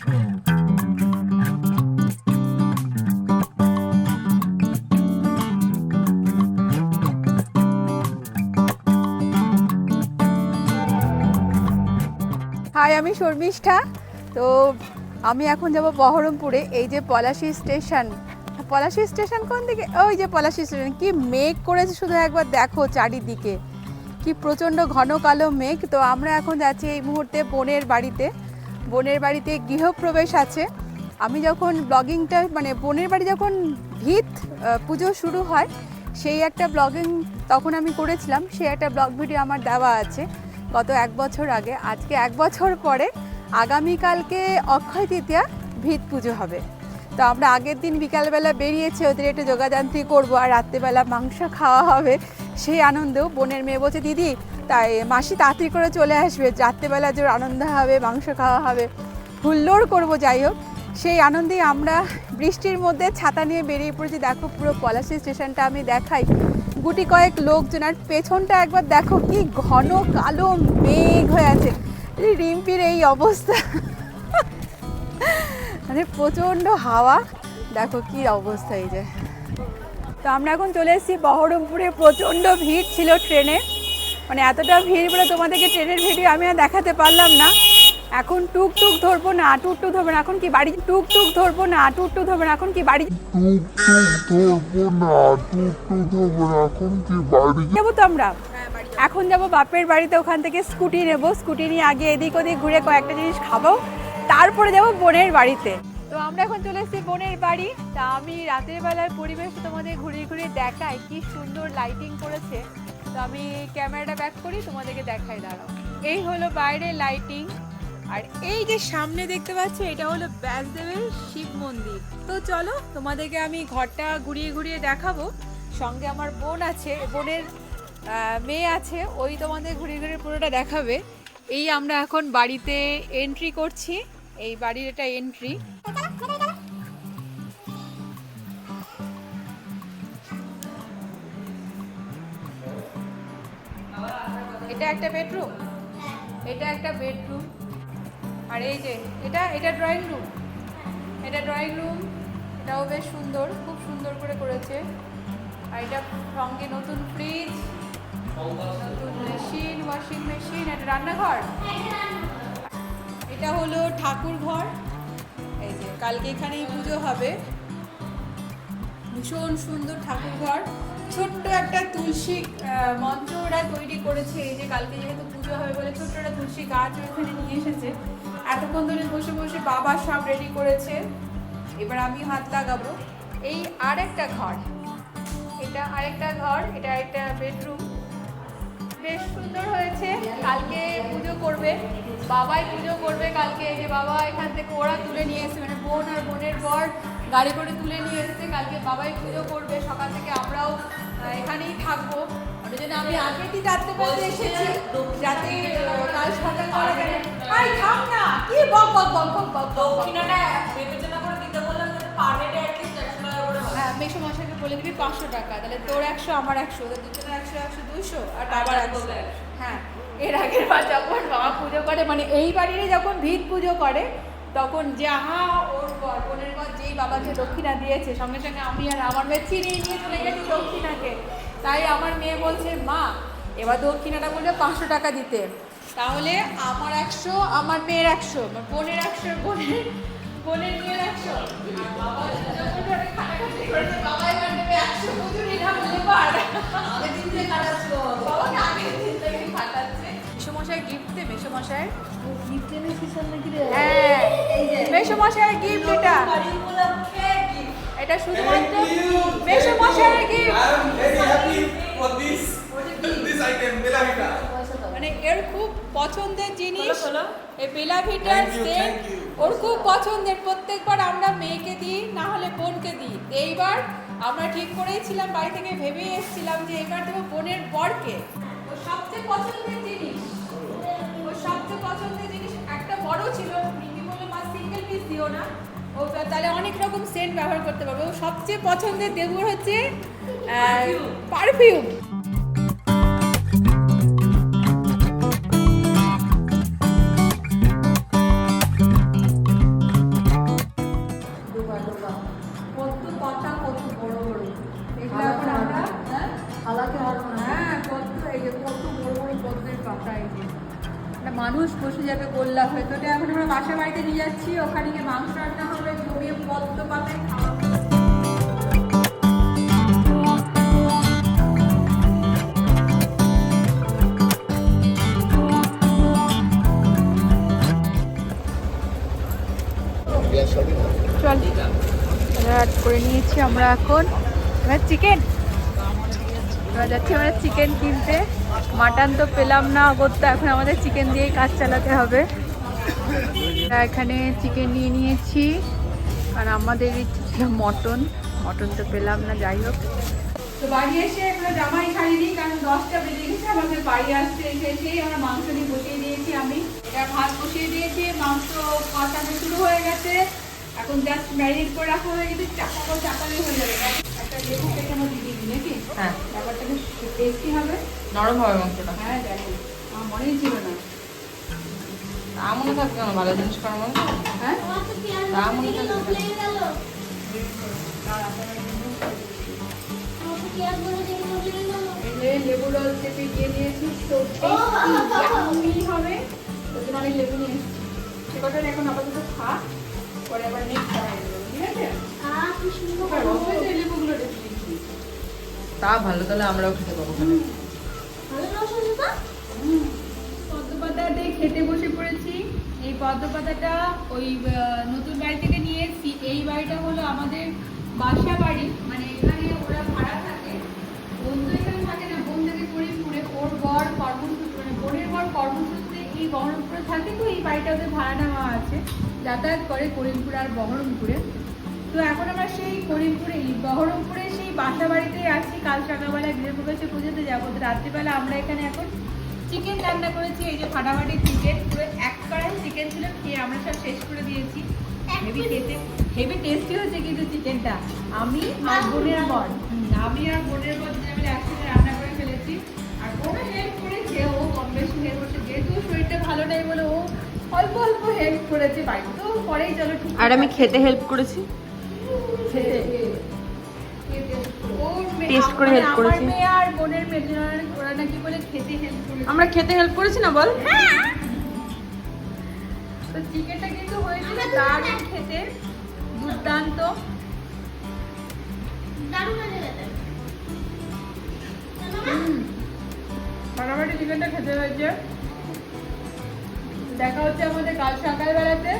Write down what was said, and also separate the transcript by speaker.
Speaker 1: High, আমি শর্মিষ্ঠা। তো আমি এখন যাব বহরমপুরে। এই যে পলাশি স্টেশন পলাশি স্টেশন কোন দিকে? ওই যে পলাশি স্টেশন। কি মেঘ করেছে শুধু একবার দেখো চারিদিকে। কি প্রচণ্ড ঘন কালো মেঘ। তো আমরা এখন যাচ্ছি এই মুহূর্তে বোনের বাড়িতে। বোনের বাড়িতে গৃহপ্রবেশ আছে। আমি যখন ব্লগিংটা মানে বোনের বাড়ি যখন ভিত পুজো শুরু হয়, সেই একটা ব্লগিং তখন আমি করেছিলাম। সেই একটা ব্লগ ভিডিও আমার দেওয়া আছে গত এক বছর আগে। আজকে এক বছর পরে আগামীকালকে অক্ষয় তৃতীয়া ভিত পুজো হবে। তো আমরা আগের দিন বিকালবেলা বেরিয়েছি, ওদের একটু যোগাযান্ত্রী করব, আর রাত্রেবেলা মাংস খাওয়া হবে সেই আনন্দেও বোনের মেয়ে বলছে, দিদি তাই মাসি তাড়াতাড়ি করে চলে আসবে। রাত্রেবেলা যে আনন্দ হবে, মাংস খাওয়া হবে, হুল্লোড় করব, যাই হোক। সেই আনন্দেই আমরা বৃষ্টির মধ্যে ছাতা নিয়ে বেরিয়ে পড়েছি। দেখো পুরো পলাশি স্টেশনটা আমি দেখাই। গুটি কয়েক লোকজন আর পেছনটা একবার দেখো কি ঘন কালো মেঘ হয়ে আছে। রিম্পির এই অবস্থা। মানে প্রচণ্ড হাওয়া। দেখো কি অবস্থা এই যে। তো আমরা এখন চলে এসেছি বহরমপুরে। প্রচণ্ড ভিড় ছিল ট্রেনে। মানে এতটা ভিড় বলে তোমাদেরকে ট্রেনের ভিডিও আমি আর দেখাতে পারলাম না। এখন টুক টুক ধরবো না, টুক টুক ধরবো না, এখন কি বাড়ি টুক টুক ধরবো না, টুক টুক ধরবো না, এখন কি বাড়ি
Speaker 2: টুক টুক ধরবো না টুক টুক ধরবো না এখন কি বাড়ি
Speaker 1: যাব তো আমরা? এখন যাব বাপের বাড়িতে, ওখান থেকে স্কুটি নেব, স্কুটি নিয়ে আগে এদিক ওদিক ঘুরে কয়েকটা জিনিস খাব, তারপরে যাব বোনের বাড়িতে। তো আমরা এখন চলে এসেছি বোনের বাড়ি। তা আমি রাতের বেলার পরিবেশ তোমাদের ঘুরে ঘুরে দেখাই, কি সুন্দর লাইটিং করেছে। তো আমি ক্যামেরাটা ব্যাক করি, তোমাদেরকে দেখাই, দাঁড়াও। এই হলো বাইরে লাইটিং আর এই যে সামনে দেখতে পাচ্ছ, এটা হলো ব্যাসদেবের শিব মন্দির। তো চলো, তোমাদেরকে আমি ঘরটা ঘুরিয়ে ঘুরিয়ে দেখাবো। সঙ্গে আমার বোন আছে, বোনের মেয়ে আছে, ওই তোমাদের ঘুরিয়ে ঘুরিয়ে পুরোটা দেখাবে। এই আমরা এখন বাড়িতে এন্ট্রি করছি। এই বাড়ির এটা এন্ট্রি এটা একটা বেডরুম এটা একটা বেডরুম আর এই যে, এটা এটা ড্রয়িং রুম এটা ড্রয়িং রুম এটাও বেশ সুন্দর, খুব সুন্দর করে করেছে। আর এটা সঙ্গে নতুন ফ্রিজ নতুন মেশিন ওয়াশিং মেশিন এটা রান্নাঘর? এটা হলো ঠাকুর ঘর। এই যে, কালকে এখানেই পুজো হবে। ভীষণ সুন্দর ঠাকুর ঘর। ছোট্ট একটা তুলসী মঞ্চ ওরা তৈরি করেছে। এই যে কালকে যেহেতু পুজো হবে বলে ছোট্ট একটা তুলসী গাছ ওখানে নিয়ে এসেছে। এতক্ষণ ধরে বসে বসে বাবা সব রেডি করেছে। এবার আমি হাত লাগাবো। এই আর একটা ঘর। এটা আরেকটা ঘর, এটা একটা বেডরুম বেশ সুন্দর হয়েছে। কালকে পুজো করবে। বাবাই পুজো করবে কালকে। যে বাবা এখান থেকে ওরা তুলে নিয়ে এসেছে। মানে বোন আর বোনের পর গাড়ি করে তুলে নিয়ে এসেছে কালকে বাবাই পুজো করবে সকাল থেকে আমরাও এখানেই থাকব। ওই জন্য আমি দিন রাত্রে বলতে এসেছি? যাতে কাল সকাল করা গেলে আই থাম না। কি বক বক বক বক বক।
Speaker 3: দক্ষিণাটা বিবেচনা করে দিতে বললাম পার হেডে অ্যাটলিস্ট একশো টাকা করে হ্যাঁ
Speaker 1: মেশো মশাইকে বলে দিবি পাঁচশো টাকা। তাহলে তোর একশো আমার একশো। ওদের দুজনের একশো একশো দুশো আর বাবার একশো। হ্যাঁ এর আগের বার যখন বাবা পুজো করে মানে এই বাড়িরে যখন ভিত পুজো করে তখন যাহা ওর ঘর বোনের ঘর যেই বাবাকে দক্ষিণা দিয়েছে সঙ্গে সঙ্গে আমি আর আমার মেয়ে চিনিয়ে নিয়ে চলে গেছি দক্ষিণাকে। তাই আমার মেয়ে বলছে মা এবার দক্ষিণাটা বললে পাঁচশো টাকা দিতে। তাহলে আমার একশো আমার মেয়ের একশো আমার বোনের একশো বোনের বোনের মেয়ের একশো। বাবা বাবা এবার নেবে একশো মজুরি না লেবার
Speaker 3: আগের দিন থেকে খাটাচ্ছিল
Speaker 1: বাবাকে আগের দিন থেকে খাটাচ্ছে। মেসোমশাই গিফট দে মেসোমশাই?
Speaker 3: গিফট এনেছিস নাকি রে?
Speaker 1: হ্যাঁ। মেসোমশাই গিফট এটা। এটা শুধুমাত্র মেসোমশাই gift
Speaker 4: I am very happy for this this item, Bella Vita.
Speaker 3: পয়সা দাও।
Speaker 1: মানে এর খুব পছন্দের জিনিস। এই বেলা ভিটার
Speaker 4: Thank you,
Speaker 1: সেট ওর খুব পছন্দের প্রত্যেকবার আমরা মেয়েকে দিই না হলে বোনকে দিই এইবার আমরা ঠিক করেইছিলাম বাড়ি থেকে ভেবে এসেছিলাম যে এবার দেবো বোনের বরকে ওর সবচেয়ে পছন্দের জিনিস ওর সবচেয়ে পছন্দের জিনিস একটা বড় ছিল পিস দিও না। ও তাহলে অনেক রকম সেন্ট ব্যবহার করতে পারবে। ও সবচেয়ে পছন্দের দেবুর হচ্ছে পারফিউম বসে যাবে গোল্লা হয়ে। তো এখন আমরা বাসা বাড়িতে নিয়ে যাচ্ছি। ওখানে গিয়ে মাংস রান্না হবে জমিয়ে পদ্ম পাবে করে নিয়েছি আমরা এখন। চিকেন যাচ্ছি আমরা চিকেন কিনতে। মাটন তো পেলাম না অগত্যা এখন আমাদের চিকেন দিয়েই কাজ চালাতে হবে। এখানে চিকেন নিয়ে নিয়েছি, আর আমাদের ইচ্ছে ছিল মটন। মটন তো পেলাম না, যাই হোক। তো বাড়ি এসে এগুলো জামাই ছাড়িনি কারণ দশটা বেজে গেছে, আমাদের বাড়ি আসতে এসে এসেই আমরা মাংস নিয়ে বসিয়ে দিয়েছি আমি। এটা ভাত বসিয়ে দিয়েছি, মাংস কষানো শুরু হয়ে গেছে। এখন জাস্ট ম্যারিনেট করে রাখা হয়ে গেছে চাপা করে চাপালেই হয়ে যাবে।
Speaker 3: হ্যাঁ।
Speaker 1: ব্যাপারটা বেশ টেস্টি হবে
Speaker 3: নরম হবে মাংসটা।
Speaker 1: হ্যাঁ দেখো আমার মনেই ছিল না
Speaker 3: তা মনে থাকবে কেন? ভালো জিনিস করার মনে
Speaker 1: হ্যাঁ?
Speaker 3: তা মনে থাকবে
Speaker 1: লেবু রস চেপে দিয়ে দিয়েছি তো টেস্টি হবে জন্য লেবু নিয়ে এসেছি। সে কটা এখন আপাতত খা পরে আবার নেক্সট টাইম ঠিক আছে? আর রস হয়েছে এই লেবুগুলো
Speaker 3: তা ভালো তাহলে আমরাও খেতে পাবো
Speaker 1: খেতে বসে পড়েছি। এই পদ্ম পাতাটা ওই নতুন বাড়ি থেকে নিয়ে এসেছি। এই বাড়িটা হলো আমাদের বাসা বাড়ি। মানে এখানে ওরা ভাড়া থাকে। বোন তো এখানে থাকে না বোন থাকে করিমপুরে ওর বর কর্মসূত্র মানে বোনের বর কর্মসূত্রে এই বহরমপুরে থাকে তো এই বাড়িটা ওদের ভাড়া নেওয়া আছে। যাতায়াত করে করিমপুর আর বহরমপুরে। তো এখন আমরা সেই করিমপুরে বহরমপুরে সেই বাসা বাড়িতেই আছি। কাল সকালবেলা গৃহপ্রবেশে পুজোতে যাব। তো রাত্রিবেলা আমরা এখানে এখন চিকেন রান্না করেছি। এই যে ফাটাফাটি চিকেন পুরো এক কড়াই চিকেন ছিল খেয়ে আমরা সব শেষ করে দিয়েছি। হেভি খেতে হেভি টেস্টি হয়েছে কিন্তু চিকেনটা আমি আর বোনের বর। আমি আর বোনের বর মিলে একসাথে রান্না করে ফেলেছি। আর বোনও হেল্প করেছে ও কম বেশি হেল্প করেছে। যেহেতু শরীরটা ভালো নেই বলে ও অল্প অল্প হেল্প করেছে বাড়িতে পরেই চলো
Speaker 3: আর আমি খেতে হেল্প করেছি। করে।
Speaker 1: মেয়ে আর বোনের ওরা নাকি বলে খেতে হেল্প করেছে।
Speaker 3: আমরা খেতে হেল্প করেছি না বল?
Speaker 1: তো চিকেনটা কিন্তু হয়েছিল দারুণ খেতে। খেতে হয়েছে। দেখা হচ্ছে আমাদের কাল সকালবেলাতে।